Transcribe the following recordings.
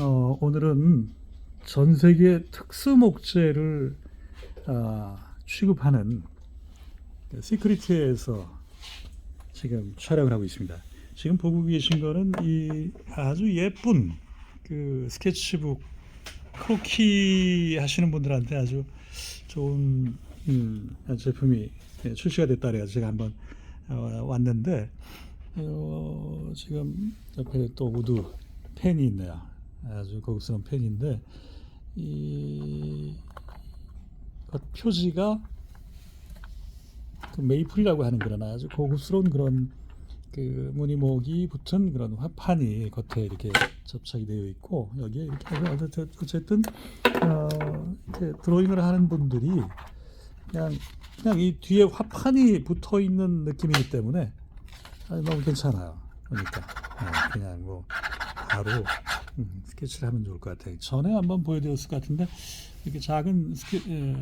어, 오늘은 전 세계 특수 목재를 아, 취급하는 그 시크리트에서 지금 촬영을 하고 있습니다. 지금 보고 계신 거는 이 아주 예쁜 그 스케치북 크로키 하시는 분들한테 아주 좋은 음, 제품이 예, 출시가 됐다 그래서 제가 한번 어, 왔는데 어, 지금 옆에 또 우드 펜이 있네요. 아주 고급스러운 펜인데 이그 표지가 그 메이플이라고 하는 그런 아주 고급스러운 그런 그 무늬목이 붙은 그런 화판이 겉에 이렇게 접착이 되어 있고 여기에 이렇게 어쨌든- 어, 이렇게 드로잉을 하는 분들이 그냥 그냥 이 뒤에 화판이 붙어 있는 느낌이기 때문에 아, 너무 괜찮아요. 그러니까 네, 그냥 뭐 바로 음, 스케치를 하면 좋을 것 같아요. 전에 한번 보여드렸을 것 같은데 이렇게 작은 스케, 에,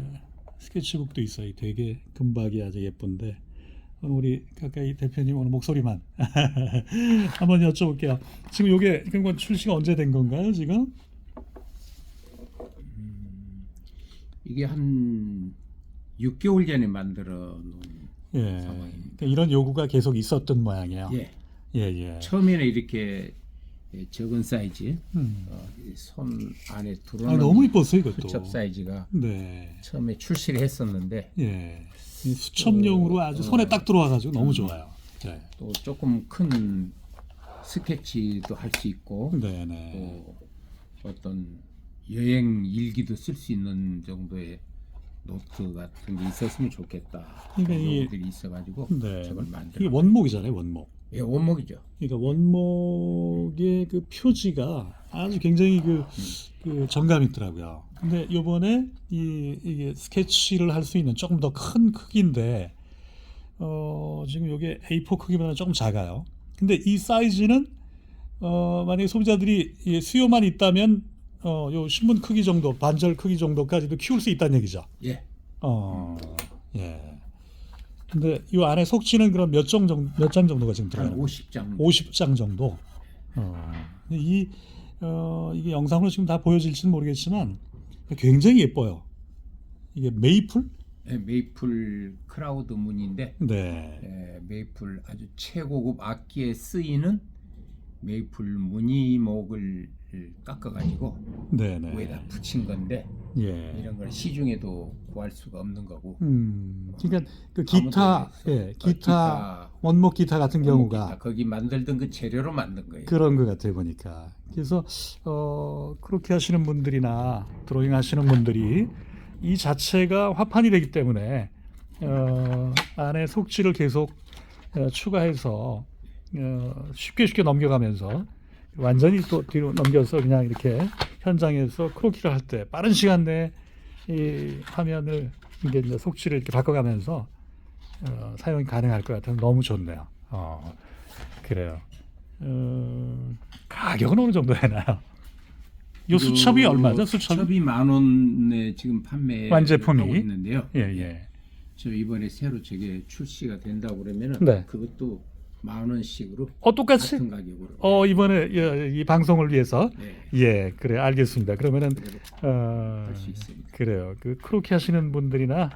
스케치북도 있어요. 되게 금박이 아주 예쁜데 오늘 우리 가까이 대표님 오늘 목소리만 한번 여쭤볼게요. 지금 이게 그건 출시가 언제 된 건가요? 지금? 이게 한 6개월 전에 만들어 놓은 예. 상황입니다. 그러니까 이런 요구가 계속 있었던 모양이에요. 예. 예, 예. 처음에는 이렇게 예, 적은 사이즈 음. 어, 이손 안에 아, 들어오는 너무 이뻤어요, 이것도. 수첩 사이즈가 네. 처음에 출시를 했었는데 예. 이 수첩용으로 아주 손에 딱 들어와가지고 너무 좋아요. 네. 또 조금 큰 스케치도 할 수 있고 네네. 또 어떤 여행 일기도 쓸 수 있는 정도의 노트 같은 게 있었으면 좋겠다. 그러니까 그런 이- 것들이 있어가지고 네. 저걸 이게 만들어. 원목이잖아요, 원목. 예, 원목이죠. 그러니까 원목의 그 표지가 아주 굉장히 그, 그 정감 있더라고요. 근데 요번에 이 이게 스케치를 할 수 있는 조금 더 큰 크기인데 어 지금 요게 A4 크기보다 조금 작아요. 근데 이 사이즈는 어 만약에 소비자들이 이 수요만 있다면 어 요 신문 크기 정도, 반절 크기 정도까지도 키울 수 있다는 얘기죠. 예. 어. 예. 근데 이 안에 속지는 그럼 몇장 정도 몇 장 정도가 지금 한 들어가는 50장. 50장 정도. 어. 이 어, 이게 영상으로 지금 다 보여질지는 모르겠지만 굉장히 예뻐요. 이게 메이플? 예, 메이플 크라우드 문인데 네. 예, 메이플 아주 최고급 악기에 쓰이는 메이플 무늬목을 깎아가지고 네, 네. 위에다 붙인 건데 예. 이런 걸 시중에도 구할 수가 없는 거고 음. 그러니까 그 기타. 예, 어, 기타 기타, 원목 기타 같은 경우가 기타, 거기 만들던 그 재료로 만든 거예요. 그런 것 같아요 보니까 그래서 어 그렇게 하시는 분들이나 드로잉 하시는 분들이 이 자체가 화판이 되기 때문에 어 안에 속지를 계속 어, 추가해서 어 쉽게 쉽게 넘겨가면서 완전히 또 뒤로 넘겨서 그냥 이렇게 현장에서 크로키를 할 때 빠른 시간 내에 이 화면을 이게 이제 속지를 이렇게 바꿔가면서 어, 사용이 가능할 것 같아서 너무 좋네요. 어, 그래요. 어, 가격은 어느 정도 되나요? 요 수첩이 그 얼마죠? 수첩이? 수첩이 만 원에 지금 판매 완제품이? 하고 있는데요. 예, 예. 저 이번에 새로 저게 출시가 된다고 그러면은 네. 그것도 만 원씩으로 어 똑같이? 같은 가격으로. 어 이번에 이, 이 방송을 위해서 네. 예 그래 알겠습니다. 그러면은 그대로 어, 할수 있습니다. 그래요. 그 크로키 하시는 분들이나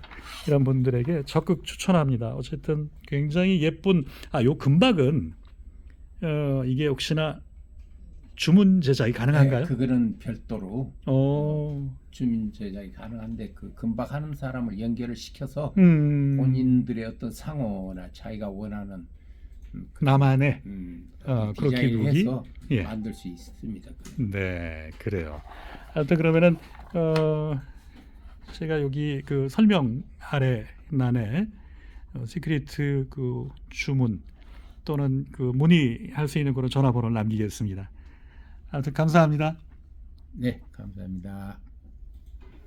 이런 분들에게 적극 추천합니다. 어쨌든 굉장히 예쁜 아 요 금박은 어 이게 혹시나 주문 제작이 가능한가요? 네, 그거는 별도로 어, 주민 제작이 가능한데 그 금박 하는 사람을 연결을 시켜서 음, 본인들의 어떤 상호나 자기가 원하는 음, 그, 나만의 음, 어, 어떤 그렇게? 해서 예. 만들 수 있습니다. 네, 그래요. 하여튼 그러면은 어 제가 여기 그 설명 아래 난에 어, 시크리트 그 주문 또는 그 문의할 수 있는 그런 전화번호를 남기겠습니다. 하여튼 감사합니다. 네, 감사합니다.